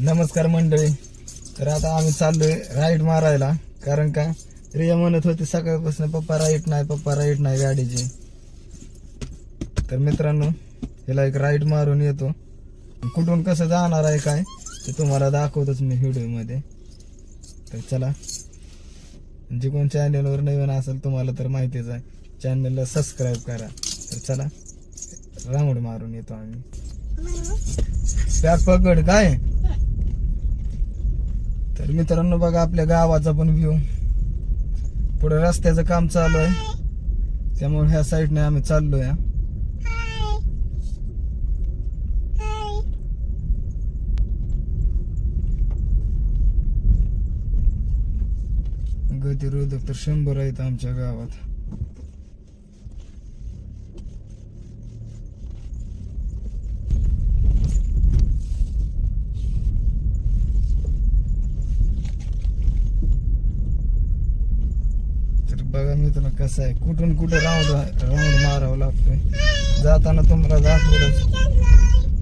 नमस्कार मंडळी. तर आता आम्ही चाललोय राईड मारायला. कारण का? रिया म्हणत होती सकाळपासून पप्पा राईट नाही पप्पा राईट नाही गाडीची. तर मित्रांनो हिला एक राईड मारून येतो. कुठून कसं जाणार आहे काय ते तुम्हाला दाखवतोच मी व्हिडिओमध्ये. तर चला. जे कोण चॅनलवर नवीन असेल तुम्हाला तर माहितीच आहे. चॅनलला सबस्क्राईब करा. तर चला. रांगोड मारून येतो आम्ही. पॅक पकड काय? तर मित्रांनो बघा आपल्या गावाचा पण व्ह्यू पुढे रस्त्याचं काम चालू आहे. त्यामुळे ह्या साईडने आम्ही चाललोय या गतिरोधक तर शंभर आहेत आमच्या गावात तर बघा कसं आहे? कुठून कुठे राऊंड राऊंड मारावं लागतोय? जाताना तुम्हाला दाखवलंच.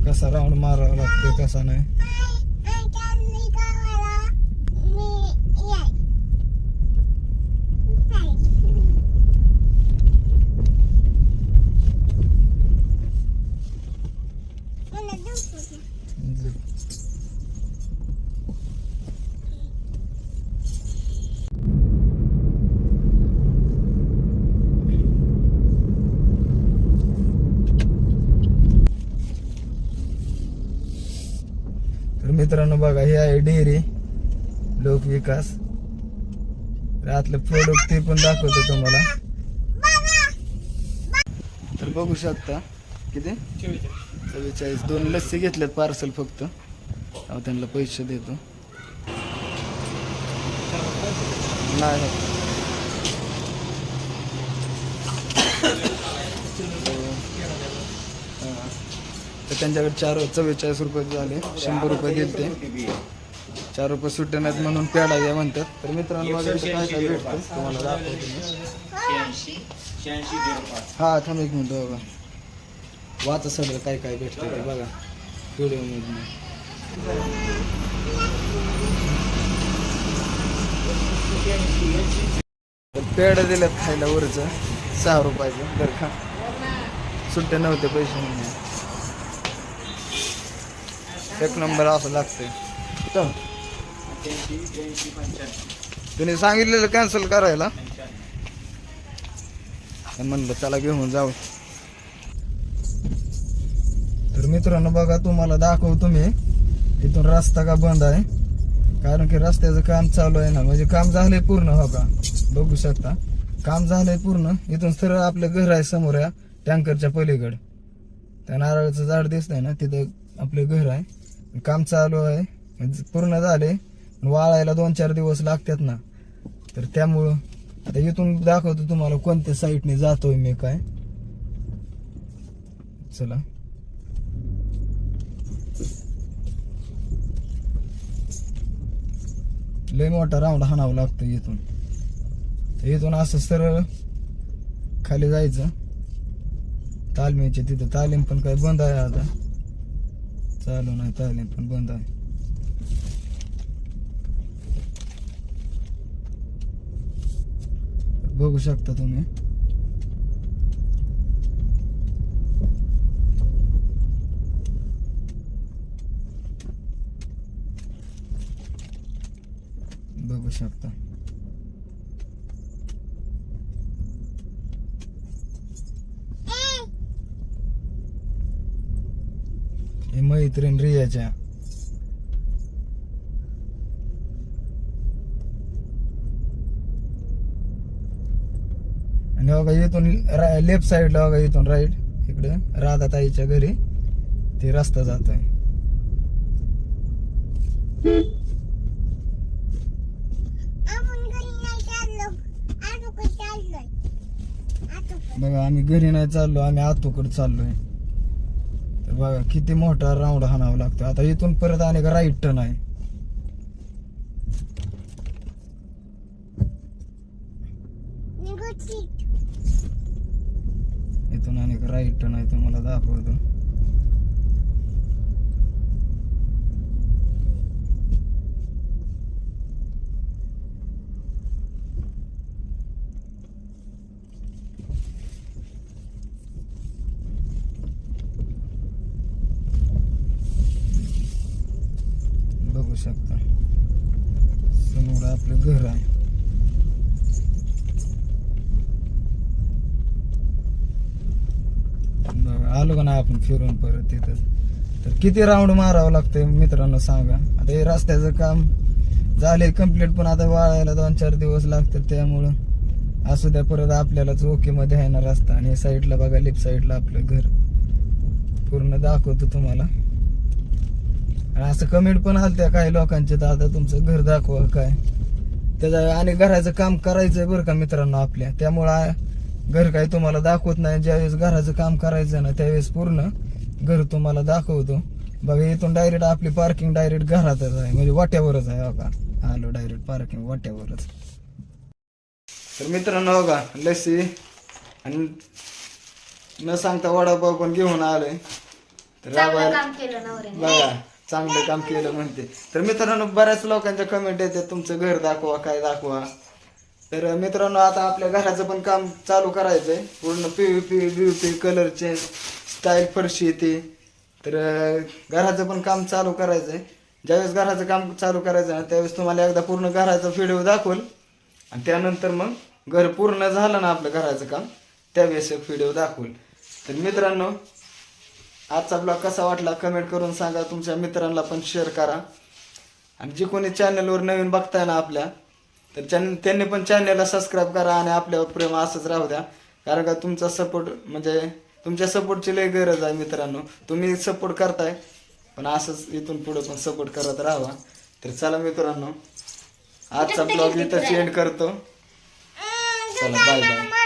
कसा राऊंड मारावा लागतोय कसा नाही? मित्रांनो बघा हे आहे डेअरी. लोकविकास तर प्रोडक्ट ते पण दाखवतो तुम्हाला. तर बघू शकता किती? चव्वेचाळीस. दोन लस्सी घेतल्यात पार्सल फक्त. अहो त्यांना पैसे देतो. नाही. त्यांच्याकडे चार चव्वेचाळीस रुपये झाले. शंभर रुपये दिले ते चार रुपये सुट्टे नाहीत म्हणून पेडा द्या म्हणतात. तर मित्रांनो माझ्या काय काय भेटतं तुम्हाला दाखवतो हा थांब एक मिनिट बघा. वाचा सगळं काय काय भेटतं ते बघा. व्हिडिओमधून. तर पेढा दिल्यात खायला वरचं. सहा रुपयाचं. बरं का. सुट्ट्या नव्हते पैसे म्हणून. एक नंबर असं लागतंय. तर. तुम्ही सांगितलेलं कॅन्सल करायला. म्हणलं चला घेऊन जाऊ. तर मित्रांनो बघा तुम्हाला दाखवतो मी. इथून रस्ता का बंद आहे? कारण की रस्त्याचं काम चालू आहे ना. म्हणजे काम झालंय पूर्ण हो का? बघू शकता. काम झालंय पूर्ण. इथून सरळ आपलं घर आहे समोर या टँकरच्या पलीकड. त्या नारळाचं झाड दिसतंय ना तिथं आपलं घर आहे. काम चालू आहे. म्हणजे पूर्ण झाले. वाळायला दोन चार दिवस लागतात ना. तर त्यामुळं आता इथून दाखवतो तुम्हाला कोणत्या साईडने जातोय मी काय. चला. लय मोठा राऊंड हाणावं लागतो इथून. इथून असं सरळ खाली जायचं. तालमीचे तिथं तालीम पण काय बंद आहे आता. चालू नाही चालेल पण बंद आहे. बघू शकता तुम्ही. बघू शकता हे मैत्रीण रियाच्या आणि बघा इथून लेफ्ट साईडला बघा इथून राईट इकडे राधाताईच्या घरी. ते रस्ता जातोय. बघा आम्ही घरी नाही चाललो आम्ही आतूकडे चाललोय. तर बघा किती मोठा राऊंड हाणावा लागतो आता इथून परत आणि राईट टर्न आहे. इथून आणि राईट टर्न आहे तुम्हाला दाखवतो शकता समोर आपलं घर आहे बघा, आलो का ना आपण फिरून परत तिथं तर किती राऊंड मारावं लागतंय मित्रांनो सांगा. आता हे रस्त्याचं काम झाले कंप्लीट पण आता वाळायला दोन चार दिवस लागतात त्यामुळं. असू द्या परत आपल्यालाच ओकेमध्ये आहे ना रस्ता. आणि साईडला बघा लेफ्ट साईडला आपलं घर. पूर्ण दाखवतो तुम्हाला. आणि असं कमेंट पण आलत्या काही लोकांचे तर आता तुमचं घर दाखवा काय? त्याचं आणि घराचं काम करायचंय बरं का मित्रांनो आपल्या. त्यामुळं घर काही तुम्हाला दाखवत नाही ज्यावेळेस घराचं काम करायचं ना त्यावेळेस पूर्ण घर तुम्हाला दाखवतो. बघा इथून डायरेक्ट आपली पार्किंग डायरेक्ट घरातच आहे म्हणजे वाट्यावरच आहे बघा. आलो डायरेक्ट पार्किंग वाट्यावरच. तर मित्रांनो बघा लस्सी आणि न सांगता वडापाव पण घेऊन आलोय. तर बघा चांगलं काम केलं म्हणते. तर मित्रांनो बऱ्याच लोकांच्या कमेंट येतात तुमचं घर दाखवा काय दाखवा. तर मित्रांनो आता आपल्या घराचं पण काम चालू करायचं आहे पूर्ण PVP BVP colour change style फरशी येते. तर घराचं पण काम चालू करायचं आहे ज्यावेळेस घराचं काम चालू करायचं ना त्यावेळेस तुम्हाला एकदा पूर्ण घराचा व्हिडिओ दाखवल. आणि त्यानंतर मग घर पूर्ण झालं ना आपलं घराचं काम त्यावेळेस एक व्हिडिओ दाखवल. तर मित्रांनो आजचा ब्लॉग कसा वाटला कमेंट करून सांगा. तुमच्या मित्रांना पण शेअर करा. आणि जे कोणी चॅनलवर नवीन बघताय ना आपल्या तर चॅन त्यांनी पण चॅनलला सबस्क्राईब करा आणि आपल्यावर प्रेम असंच राहू द्या. कारण का तुमचा सपोर्ट म्हणजे तुमच्या सपोर्टची लय गरज आहे मित्रांनो. तुम्ही सपोर्ट करताय पण असंच इथून पुढे पण सपोर्ट करत राहावा. तर चला मित्रांनो आजचा ब्लॉग इथं एंड करतो. चला बाय बाय